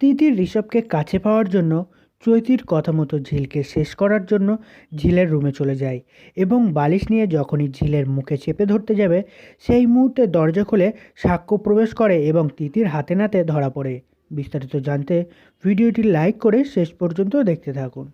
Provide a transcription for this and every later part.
তিতির ঋষভকে কাছে পাওয়ার জন্য চৈতির কথা মতো ঝিলকে শেষ করার জন্য ঝিলের রুমে চলে যায় এবং বালিশ নিয়ে যখনই ঝিলের মুখে চেপে ধরতে যাবে, সেই মুহূর্তে দরজা খুলে সাক্ষ্য প্রবেশ করে এবং তিতির হাতে নাতে ধরা পড়ে। বিস্তারিত জানতে ভিডিওটি লাইক করে শেষ পর্যন্ত দেখতে থাকুন।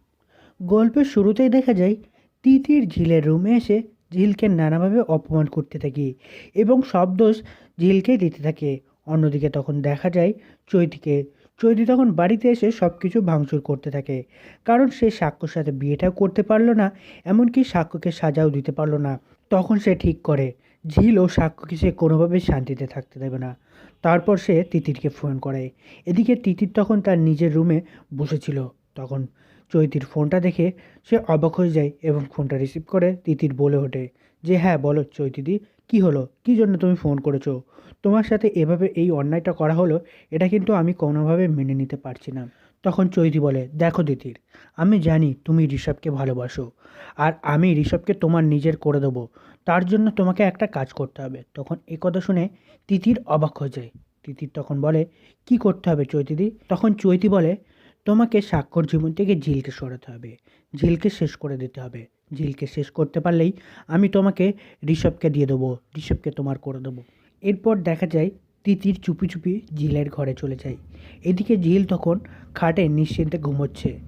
গল্পের শুরুতেই দেখা যায়, তিতির ঝিলের রুমে এসে ঝিলকে নানাভাবে অপমান করতে থাকি এবং সব দোষ ঝিলকে দিতে থাকে। অন্যদিকে তখন দেখা যায়, চৈতিকে চৈতি তখন বাড়িতে এসে সব কিছু ভাঙচুর করতে থাকে। কারণ সে সাক্ষ্যর সাথে বিয়েটাও করতে পারল না, এমনকি সাক্ষ্যকে সাজাও দিতে পারল না। তখন সে ঠিক করে, ঝিল ও সাক্ষ্যকে সে কোনোভাবেই শান্তিতে থাকতে দেবে না। তারপর সে তিতিরকে ফোন করে। এদিকে তিতির তখন তার নিজের রুমে বসেছিল। তখন চৈতির ফোনটা দেখে সে অবাক হয়ে যায় এবং ফোনটা রিসিভ করে তিতির বলে ওঠে যে হ্যাঁ বলো চৈতিদি, কী হলো? কী জন্য তুমি ফোন করেছ? তোমার সাথে এভাবে এই অন্যায়টা করা হলো, এটা কিন্তু আমি কোনোভাবে মেনে নিতে পারছি না। তখন চৈতি বলে, দেখো দিতির, আমি জানি তুমি ঋষভকে ভালোবাসো, আর আমি ঋষভকে তোমার নিজের করে দেবো। তার জন্য তোমাকে একটা কাজ করতে হবে। তখন এই কথা শুনে তিতির অবাক হয়ে যায়। তিতির তখন বলে, কি করতে হবে চৈতিদি তখন চৈতি বলে, তোমাকে স্বাক্ষর জীবন থেকে ঝিলকে সরাতে হবে। ঝিলকে শেষ করে দিতে হবে। ঝিলকে শেষ করতে পারলেই আমি তোমাকে ঋষভকে দিয়ে দেবো, ঋষভকে তোমার করে দেবো। এরপর দেখা যায় তিতির চুপি চুপি ঝিলের ঘরে চলে যায়। এদিকে ঝিল তখন খাটে নিশ্চিন্তে ঘুমোচ্ছে।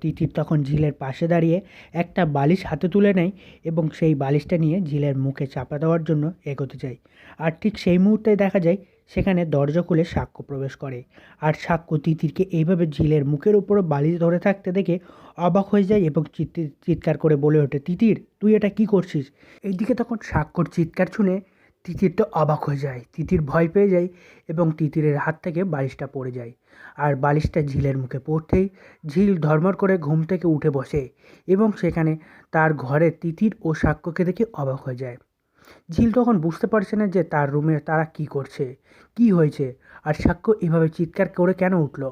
তিতির তখন ঝিলের পাশে দাঁড়িয়ে একটা বালিশ হাতে তুলে নেয় এবং সেই বালিশটা নিয়ে ঝিলের মুখে চাপা দেওয়ার জন্য এগোতে যায়। আর ঠিক সেই মুহূর্তে দেখা যায় সেখানে দরজা খুলে সাক্ষ্য প্রবেশ করে। আর সাক্ষ্য তিতিরকে এইভাবে ঝিলের মুখের উপরে বালিশ ধরে থাকতে দেখে অবাক হয়ে যায় এবং চিৎ- চিৎকার করে বলে ওঠে, তিতির, তুই এটা কি করছিস? এইদিকে তখন সাক্ষ্যর চিৎকার শুনে তিতির তো অবাক হয়ে যায়। তিতির ভয় পেয়ে যায় এবং তিতিরের হাত থেকে বালিশটা পড়ে যায়। আর বালিশটা ঝিলের মুখে পড়তেই ঝিল ধর্মর করে ঘুম থেকে উঠে বসে এবং সেখানে তার ঘরে তিতির ও সাক্ষ্যকে দেখে অবাক হয়ে যায়। ঝিল তখন বুঝতে পারছে না যে তার রুমে তারা কি করছে, কি হয়েছে, আর সাক্ষ্য এভাবে চিৎকার করে কেন উঠল?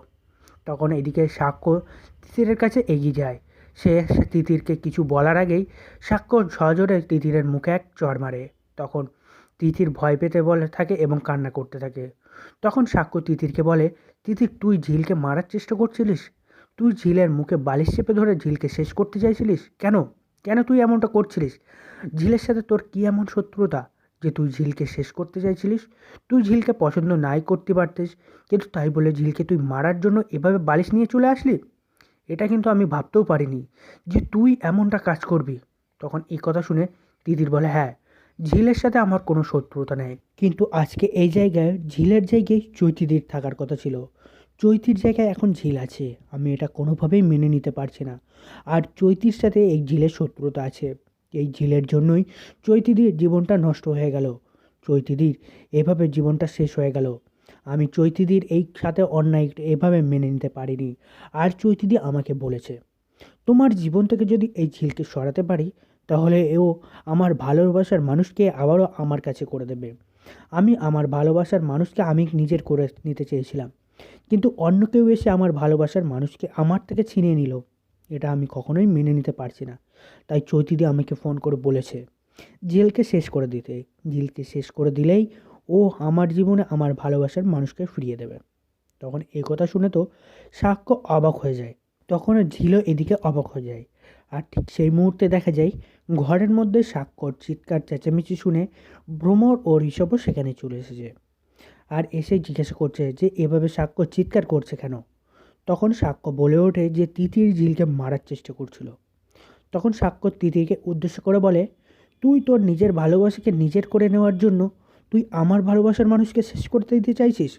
তখন এদিকে সাক্ষ্য তিতিরের কাছে এগিয়ে যায়। সে তিতিরকে কিছু বলার আগেই সাক্ষ্য সজোরে তিতিরের মুখে এক চড় মারে। তখন তিতির ভয় পেতে বলে থাকে এবং কান্না করতে থাকে। তখন সাক্ষ্য তিথিরকে বলে তিতির তুই ঝিলকে মারার চেষ্টা করছিলিস? তুই ঝিলের মুখে বালিশ চেপে ধরে ঝিলকে শেষ করতে চাইছিলিস? কেন? কেন তুই এমনটা করছিলিস? ঝিলের সাথে তোর কী এমন শত্রুতা যে তুই ঝিলকে শেষ করতে চাইছিলিস? তুই ঝিলকে পছন্দ নাই করতে পারতিস, কিন্তু তাই বলে ঝিলকে তুই মারার জন্য এভাবে বালিশ নিয়ে চলে আসলি? এটা কিন্তু আমি ভাবতেও পারিনি যে তুই এমনটা কাজ করবি। তখন এই কথা শুনে দিদির বলে হ্যাঁ ঝিলের সাথে আমার কোনো শত্রুতা নেই। কিন্তু আজকে এই জায়গায় ঝিলের জায়গায় চৈতিদির থাকার কথা ছিল। চৈতির জায়গায় এখন ঝিল আছে। আমি এটা কোনোভাবেই মেনে নিতে পারছি না। আর চৈতির সাথে এই ঝিলের শত্রুতা আছে। এই ঝিলের জন্যই চৈতিদির জীবনটা নষ্ট হয়ে গেল। চৈতিদির এভাবে জীবনটা শেষ হয়ে গেল। আমি চৈতিদির এই সাথে অন্যায় এভাবে মেনে নিতে পারিনি। আর চৈতিদি আমাকে বলেছে, তোমার জীবন থেকে যদি এই ঝিলকে সরাতে পারি তাহলে এও আমার ভালোবাসার মানুষকে আবারও আমার কাছে করে দেবে। আমি আমার ভালোবাসার মানুষকে আমি নিজের করে নিতে চেয়েছিলাম। কিন্তু অন্য কেউ এসে আমার ভালোবাসার মানুষকে আমার থেকে ছিনিয়ে নিল। এটা আমি কখনোই মেনে নিতে পারছি না। তাই চৈতিদি আমাকে ফোন করে বলেছে, জেলকে শেষ করে দিতে। জেলকে শেষ করে দিলেই ও আমার জীবনে আমার ভালোবাসার মানুষকে ফিরিয়ে দেবে। তখন এই কথা শুনে তো সাক্ষ্য অবাক হয়ে যায়। তখন ঝিলও এদিকে অবাক হয়ে যায়। আর ঠিক সেই মুহূর্তে দেখা যায় ঘরের মধ্যে সাক্ষর চিৎকার, চেঁচামেচি শুনে ভ্রমর ও ঋষভও সেখানে চলে এসেছে। আর এসে জিজ্ঞাসা করছে যে, এভাবে সাক্ষ্য চিৎকার করছে কেন? তখন সাক্ষ্য বলে ওঠে যে, তিতির ঝিলকে মারার চেষ্টা করছিল। তখন সাক্ষ্য তিতিরকে উদ্দেশ্য করে বলে, তুই তোর নিজের ভালোবাসাকে নিজের করে নেওয়ার জন্য তুই আমার ভালোবাসার মানুষকে শেষ করতে দিতে চাইছিস?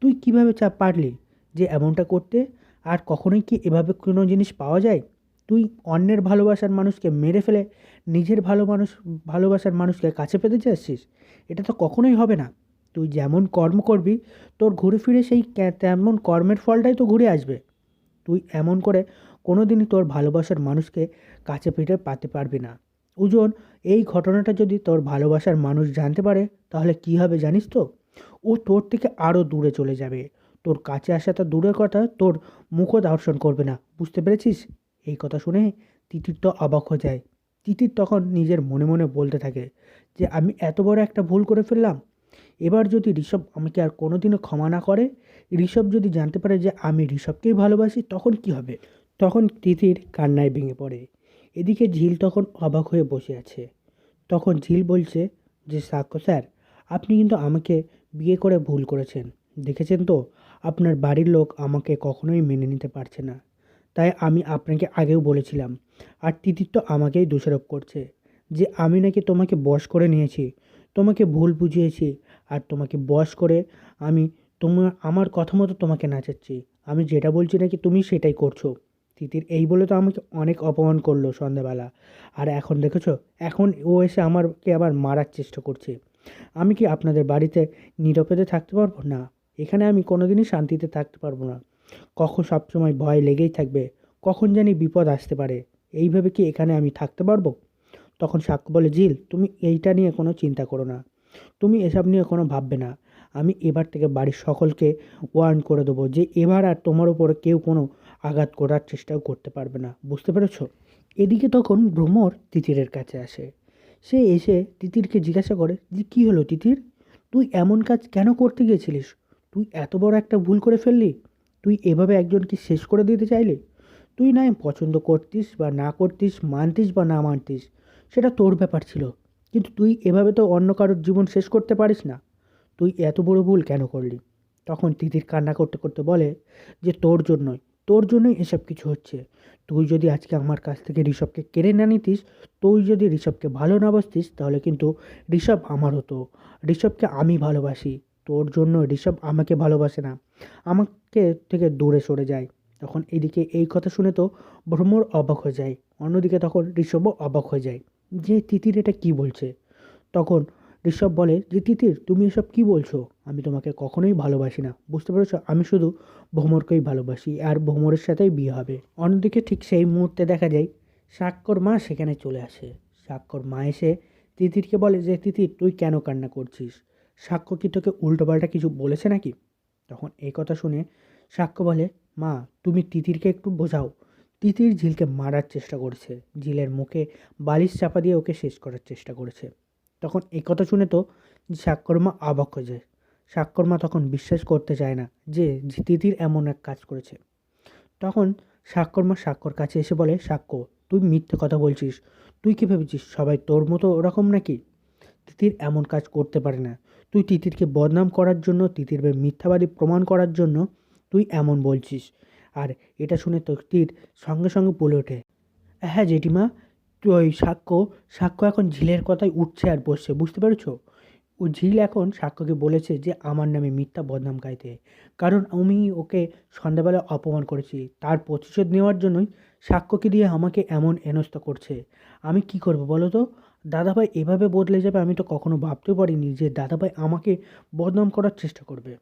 তুই কীভাবে চা পারলি যে, এমনটা করতে? আর কখনোই কি এভাবে কোনো জিনিস পাওয়া যায়? তুই অন্যের ভালোবাসার মানুষকে মেরে ফেলে নিজের ভালো মানুষ, ভালোবাসার মানুষকে কাছে পেতে চাচ্ছিস এটা তো কখনোই হবে না। তুই যেমন কর্ম করবি, তোর ঘুরে ফিরে সেই তেমন কর্মের ফলটাই তো ঘুরে আসবে। তুই এমন করে কোনো দিনই তোর ভালোবাসার মানুষকে কাছে পিঠে পাতে পারবি না। ওজন এই ঘটনাটা যদি তোর ভালোবাসার মানুষ জানতে পারে, তাহলে কী হবে জানিস তো? ও তোর থেকে আরও দূরে চলে যাবে। তোর কাছে আসাটা দূরের কথা, তোর মুখও দর্শন করবে না। বুঝতে পেরেছিস? এই কথা শুনে তিতির তো অবাক হয়ে যায়। তিতির তখন নিজের মনে মনে বলতে থাকে যে, আমি এত বড় একটা ভুল করে ফেললাম। এবার যদি ঋষভ আমাকে আর কোনোদিনও ক্ষমা না করে, ঋষভ যদি জানতে পারে যে আমি ঋষভকেই ভালোবাসি, তখন কি হবে? তখন তিতির কান্নায় ভেঙে পড়ে। এদিকে ঝিল তখন অবাক হয়ে বসে আছে। তখন ঝিল বলছে যে, সাক্ষ্য স্যার, আপনি কিন্তু আমাকে বিয়ে করে ভুল করেছেন। দেখেছেন তো, আপনার বাড়ির লোক আমাকে কখনোই মেনে নিতে পারছে না। তাই আমি আপনাকে আগেও বলেছিলাম। আর তো আমাকেই দোষারোপ করছে যে আমি নাকি তোমাকে বশ করে নিয়েছি, তোমাকে ভুল বুঝিয়েছি আর তোমাকে বশ করে আমি তোমার, আমার কথা মতো তোমাকে নাচাচ্ছি। আমি যেটা বলছি নাকি তুমি সেটাই করছ। তিতির এই বলে তো আমাকে অনেক অপমান করল সন্ধ্যাবেলা। আর এখন দেখেছ, এখন ও এসে আমারকে আবার মারার চেষ্টা করছে। আমি কি আপনাদের বাড়িতে নিরপেদে থাকতে পারব? না। এখানে আমি কোনোদিনই শান্তিতে থাকতে পারব না। কখন সবসময় ভয় লেগেই থাকবে, কখন জানি বিপদ আসতে পারে এইভাবে কি এখানে আমি থাকতে পারব? তখন সাক্ষ্য বলে, জিল, তুমি এইটা নিয়ে কোনো চিন্তা করো না। তুমি এসব নিয়ে কোনো ভাববে না। আমি এবার থেকে বাড়ির সকলকে ওয়ার্ন করে দেবো যে, এবার আর তোমার উপরে কেউ কোনো আঘাত করার চেষ্টাও করতে পারবে না। বুঝতে পেরেছ? এদিকে তখন ভ্রমর তিতিরের কাছে আসে। সে এসে তিতিরকে জিজ্ঞাসা করে যে কী হলো তিতির? তুই এমন কাজ কেন করতে গিয়েছিলিস? তুই এত বড় একটা ভুল করে ফেললি? তুই এভাবে একজনকে শেষ করে দিতে চাইলি? তুই না পছন্দ করতিস বা না করতিস, মানতিস বা না মানতিস, সেটা তোর ব্যাপার ছিল। কিন্তু তুই এভাবে তো অন্য কারোর জীবন শেষ করতে পারিস না। তুই এত বড় ভুল কেন করলি? তখন তিতির কান্না করতে করতে বলে যে, তোর জন্যই তোর জন্যই এসব কিছু হচ্ছে। তুই যদি আজকে আমার কাছ থেকে ঋষভকে কেড়ে না নিতিস, তুই যদি ঋষভকে ভালো না বাসতিস, তাহলে কিন্তু ঋষভ আমার হতো। ঋষভকে আমি ভালোবাসি। তোর জন্য ঋষভ আমাকে ভালোবাসে না। আমাকে থেকে দূরে সরে যায়। তখন এদিকে এই কথা শুনে তো ভ্রমর অবাক হয়ে যায়। অন্যদিকে তখন ঋষভও অবাক হয়ে যায় যে তিতির এটা কী বলছে? তখন ঋষভ বলে, যে তিতির, তুমি এসব কী বলছো? আমি তোমাকে কখনোই ভালোবাসি না। বুঝতে পেরেছ? আমি শুধু ভ্রমরকেই ভালোবাসি আর ভ্রমরের সাথেই বিয়ে হবে। অন্যদিকে ঠিক সেই মুহূর্তে দেখা যায়, সাক্ষর মা সেখানে চলে আসে। সাক্ষর মা এসে তিতিরকে বলে, যে তিতির, তুই কেন কান্না করছিস? সাক্ষ্য কি তোকে উল্টোপাল্টা কিছু বলেছে নাকি? তখন এই কথা শুনে সাক্ষ্য বলে, মা, তুমি তিতিরকে একটু বোঝাও। তিতির ঝিলকে মারার চেষ্টা করেছে। ঝিলের মুখে বালিশ চাপা দিয়ে ওকে শেষ করার চেষ্টা করেছে। তখন এই কথা শুনে তো সাক্ষরমা অবাক হয়ে যায়। সাক্ষরমা তখন বিশ্বাস করতে চায় না যে তিতির এমন এক কাজ করেছে। তখন সাক্ষরমা সাক্ষর কাছে এসে বলে, সাক্ষ্য, তুই মিথ্যে কথা বলছিস। তুই কী ভেবেছিস সবাই তোর মতো ওরকম নাকি? তিতির এমন কাজ করতে পারে না। তুই তিতিরকে বদনাম করার জন্য তিতিরকে মিথ্যাবাদী প্রমাণ করার জন্য তুই এমন বলছিস। আর এটা শুনে তিতির সঙ্গে সঙ্গে বলে ওঠে হ্যাঁ জেঠিমা, তুই সাক্ষ্য সাক্ষ্য এখন ঝিলের কথায় উঠছে আর বসছে, বুঝতে পেরেছ? ও ঝিল এখন সাক্ষ্যকে বলেছে যে, আমার নামে মিথ্যা বদনাম গাইতে। কারণ আমি ওকে সন্ধ্যাবেলা অপমান করেছি। তার প্রতিশোধ নেওয়ার জন্যই সাক্ষ্যকে দিয়ে আমাকে এমন হেনস্থা করছে। আমি কি করব বলো তো? দাদাভাই এভাবে বদলে যাবে আমি তো কখনো ভাবতেও পারিনি যে দাদাভাই আমাকে বদনাম করার চেষ্টা করবে।